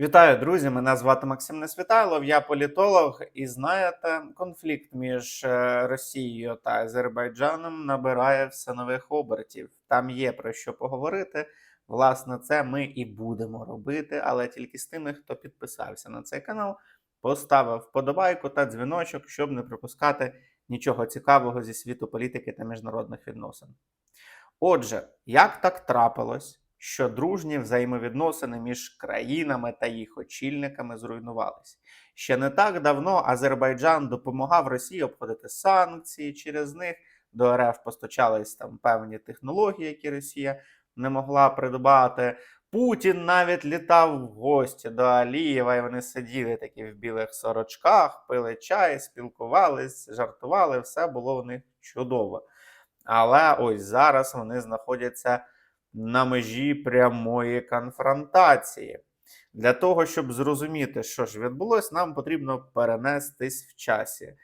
Вітаю, друзі! Мене звати Максим Несвітайлов, я політолог, і знаєте, конфлікт між е, Росією та Азербайджаном набирає все нових обертів. Там є про що поговорити. Власне, це ми і будемо робити, але тільки з тими, хто підписався на цей канал, поставив вподобайку та дзвіночок, щоб не пропускати нічого цікавого зі світу політики та міжнародних відносин. Отже, як так трапилось, що дружні взаємовідносини між країнами та їх очільниками зруйнувалися? Ще не так давно Азербайджан допомагав Росії обходити санкції, через них до РФ постачались там певні технології, які Росія не могла придбати. Путін навіть літав в гості до Алієва, і вони сиділи такі в білих сорочках, пили чай, спілкувались, жартували, все було в них чудово. Але ось зараз вони знаходяться на межі прямої конфронтації. Для того, щоб зрозуміти, що ж відбулось, нам потрібно перенестись в часі.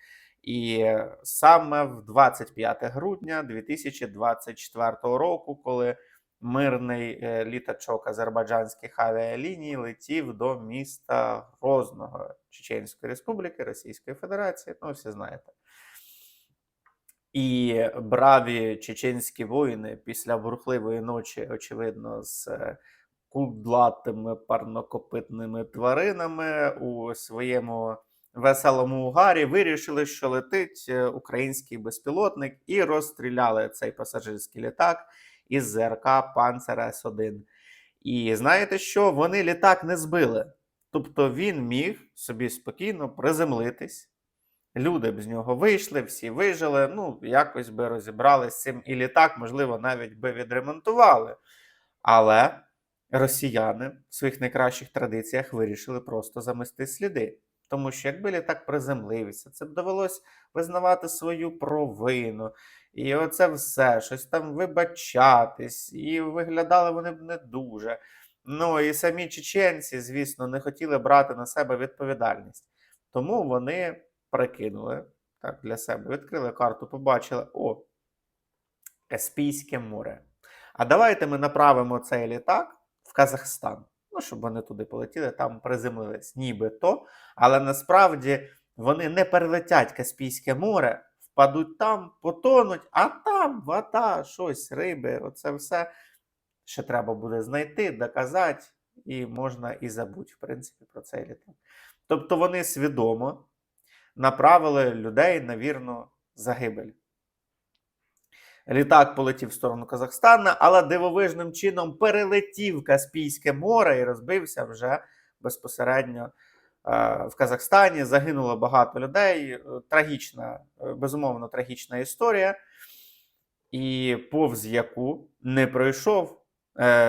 І саме в 25 грудня 2024 року, коли мирний е, літачок азербайджанських авіаліній летів до міста Грозного Чеченської Республіки Російської Федерації, ну всі знаєте. І браві чеченські воїни після бурхливої ночі, очевидно, з е, кудлатими парнокопитними тваринами у своєму веселому угарі вирішили, що летить е, український безпілотник, і розстріляли цей пасажирський літак із ЗРК Панцер С1. І знаєте що? Вони літак не збили. Тобто він міг собі спокійно приземлитись. Люди б з нього вийшли, всі вижили, ну, якось би розібрались з цим. І літак, можливо, навіть би відремонтували. Але росіяни в своїх найкращих традиціях вирішили просто замести сліди. Тому що якби літак приземлився, це б довелось визнавати свою провину. І оце все, щось там вибачатись, і виглядали вони б не дуже. Ну і самі чеченці, звісно, не хотіли брати на себе відповідальність. Тому вони прикинули так, для себе, відкрили карту, побачили: о, Каспійське море. А давайте ми направимо цей літак в Казахстан. Ну, щоб вони туди полетіли, там приземлились, нібито. Але насправді вони не перелетять Каспійське море, впадуть там, потонуть, а там вода, щось, риби, оце все ще треба буде знайти, доказати, і можна і забути, в принципі, про цей літак. Тобто вони свідомо направили людей на вірну загибель. Літак полетів в сторону Казахстана, але дивовижним чином перелетів Каспійське море і розбився вже безпосередньо е, в Казахстані. Загинуло багато людей. Е, Трагічна, е, безумовно, трагічна історія, і повз яку не пройшов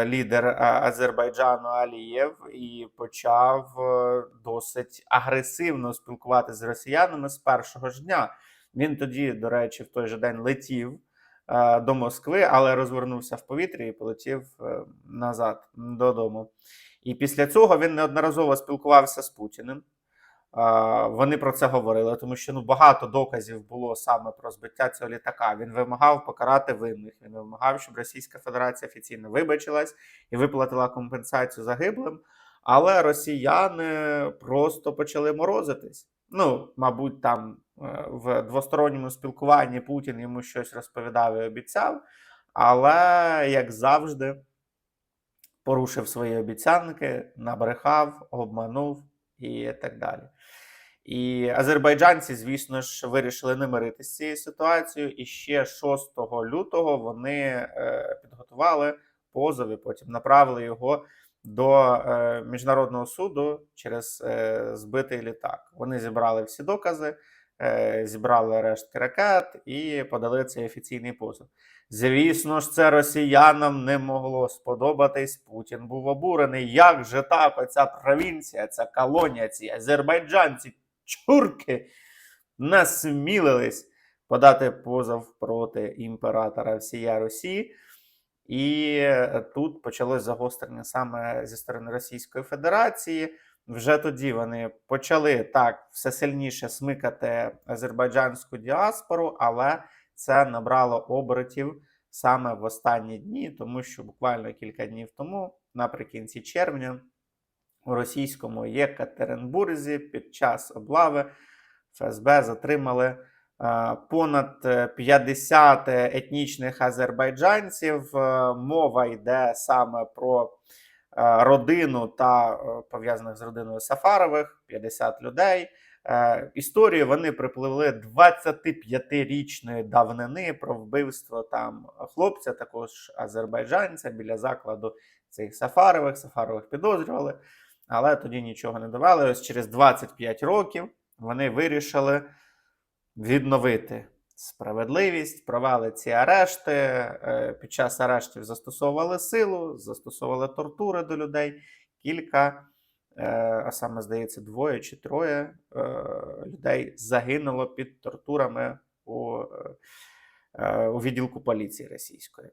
лідер е, Азербайджану Алієв і почав е, досить агресивно спілкуватися з росіянами з першого ж дня. Він тоді, до речі, в той же день летів е, до Москви, але розвернувся в повітрі і полетів е, назад додому. І після цього він неодноразово спілкувався з Путіним. Вони про це говорили, тому що ну багато доказів було саме про збиття цього літака. Він вимагав покарати винних. Він вимагав, щоб Російська Федерація офіційно вибачилась і виплатила компенсацію загиблим. Але росіяни просто почали морозитись. Ну, мабуть, там е, в двосторонньому спілкуванні Путін йому щось розповідав і обіцяв, але як завжди, порушив свої обіцянки, набрехав, обманув і так далі. І азербайджанці, звісно ж, вирішили не миритися з цією ситуацією. І ще 6 лютого вони е, підготували позов і потім направили його до е, міжнародного суду через е, збитий літак. Вони зібрали всі докази, зібрали рештки ракет і подали цей офіційний позов. Звісно ж, це росіянам не могло сподобатись. Путін був обурений. Як же так? Оця провінція, ця колонія, ці азербайджанці, чурки насмілились подати позов проти імператора всієї Росії. І е, тут почалось загострення саме зі сторони Російської Федерації. Вже тоді вони почали так все сильніше смикати азербайджанську діаспору, але це набрало оборотів саме в останні дні, тому що буквально кілька днів тому, наприкінці червня, у російському Єкатеринбурзі під час облави ФСБ затримали е, понад е, 50 етнічних азербайджанців. Е, Мова йде саме про родину та е, пов'язаних з родиною Сафарових 50 людей. Е, Історію вони припливли 25-річної давнини про вбивство там хлопця, також азербайджанця біля закладу цих Сафарових. Сафарових підозрювали, але тоді нічого не давали. Ось через 25 років вони вирішили відновити справедливість, провели ці арешти. Е, Під час арештів застосовували силу, застосовували тортури до людей. Кілька, е, а саме здається, двоє чи троє е, людей загинуло під тортурами у, у відділку поліції російської.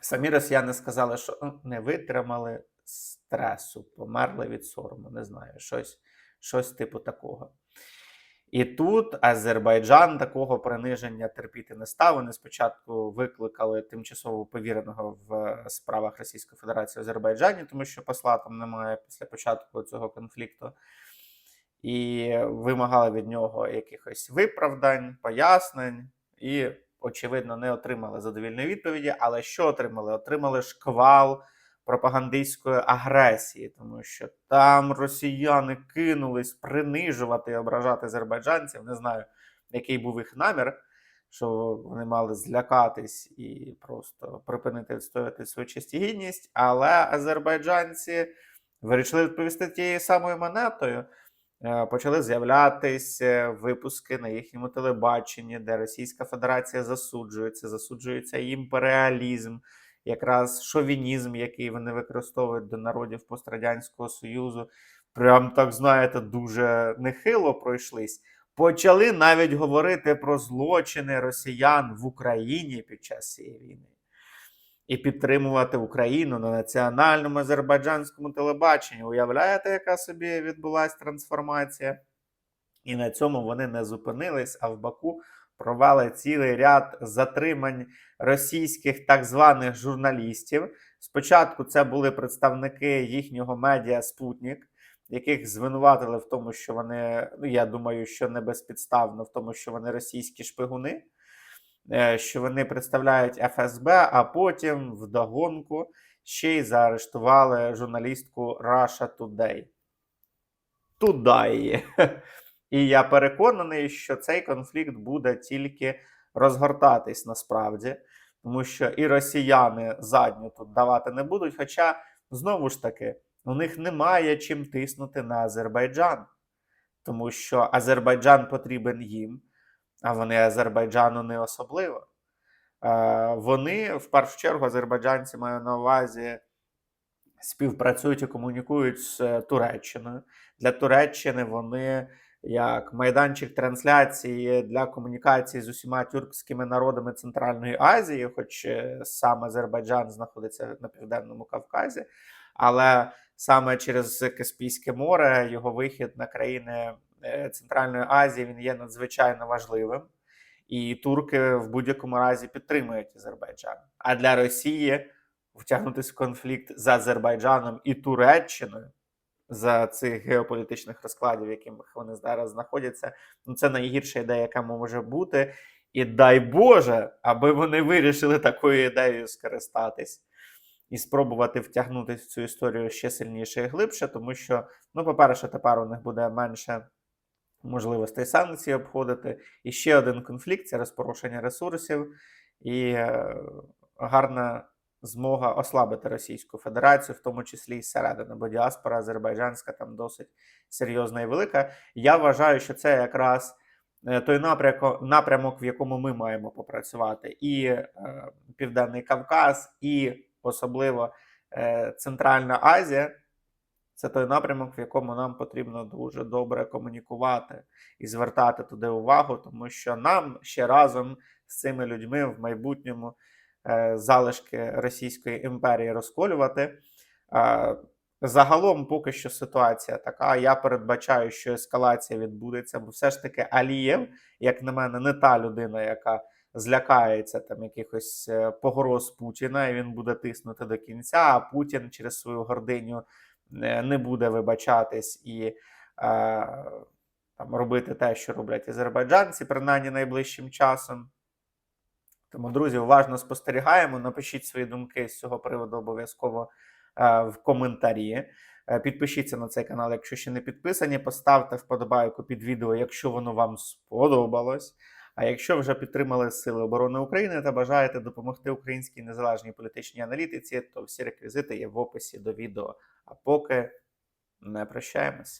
Самі росіяни сказали, що не витримали стресу, померли від сорому, не знаю, щось, щось типу такого. І тут Азербайджан такого приниження терпіти не став. Вони спочатку викликали тимчасово повіреного в справах Російської Федерації в Азербайджані, тому що посла там немає після початку цього конфлікту, і вимагали від нього якихось виправдань, пояснень, і, очевидно, не отримали задовільної відповіді. Але що отримали? Отримали шквал пропагандистської агресії, тому що там росіяни кинулись принижувати і ображати азербайджанців. Не знаю, який був їх намір, що вони мали злякатись і просто припинити відстоювати свою честь і гідність. Але азербайджанці вирішили відповісти тією самою монетою. Е, Почали з'являтися випуски на їхньому телебаченні, де Російська Федерація засуджується, засуджується імперіалізм, якраз шовінізм, який вони використовують до народів пострадянського союзу. Прям так знаєте, дуже нехило пройшлись. Почали навіть говорити про злочини росіян в Україні під час цієї війни. І підтримувати Україну на національному азербайджанському телебаченні. Уявляєте, яка собі відбулася трансформація? І на цьому вони не зупинились, а в Баку провели цілий ряд затримань російських так званих журналістів. Спочатку це були представники їхнього медіа Спутник, яких звинуватили в тому, що вони, ну я думаю, що не безпідставно, в тому, що вони російські шпигуни, е, що вони представляють ФСБ, а потім вдогонку ще й заарештували журналістку Russia Today. Туди. І я переконаний, що цей конфлікт буде тільки розгортатись насправді, тому що і росіяни задню тут давати не будуть. Хоча, знову ж таки, у них немає чим тиснути на Азербайджан, тому що Азербайджан потрібен їм, а вони Азербайджану не особливо. Е, Вони в першу чергу азербайджанці маю на увазі співпрацюють і комунікують з е, Туреччиною. Для Туреччини вони як майданчик трансляції для комунікації з усіма тюркськими народами Центральної Азії, хоч е, сам Азербайджан знаходиться на південному Кавказі, але саме через Каспійське море його вихід на країни е, Центральної Азії він є надзвичайно важливим. І турки в будь-якому разі підтримують Азербайджан. А для Росії втягнутися в конфлікт з Азербайджаном і Туреччиною за цих геополітичних розкладів, в яких вони зараз знаходяться, ну це найгірша ідея, яка може бути. І дай Боже, аби вони вирішили такою ідеєю скористатись і спробувати втягнути в цю історію ще сильніше і глибше, тому що, ну, по-перше, тепер у них буде менше можливостей санкцій обходити. І ще один конфлікт це розпорушення ресурсів і е, гарна змога ослабити Російську Федерацію, в тому числі і зсередини, бо діаспора азербайджанська там досить серйозна і велика. Я вважаю, що це якраз е, той напрямок, напрямок, в якому ми маємо попрацювати, і е, Південний Кавказ, і особливо е, Центральна Азія. Це той напрямок, в якому нам потрібно дуже добре комунікувати і звертати туди увагу, тому що нам ще разом з цими людьми в майбутньому залишки Російської імперії розколювати. Е, Загалом, поки що ситуація така. Я передбачаю, що ескалація відбудеться, бо все ж таки Алієв, як на мене, не та людина, яка злякається там якихось е, погроз Путіна, і він буде тиснути до кінця. А Путін через свою гординю е, не буде вибачатись і е, там, робити те, що роблять азербайджанці, принаймні найближчим часом. Тому, друзі, уважно спостерігаємо. Напишіть свої думки з цього приводу обов'язково е, в коментарі. Е, Підпишіться на цей канал, якщо ще не підписані. Поставте вподобайку під відео, якщо воно вам сподобалось. А якщо вже підтримали Сили оборони України та бажаєте допомогти українській незалежній політичній аналітиці, то всі реквізити є в описі до відео. А поки не прощаємось.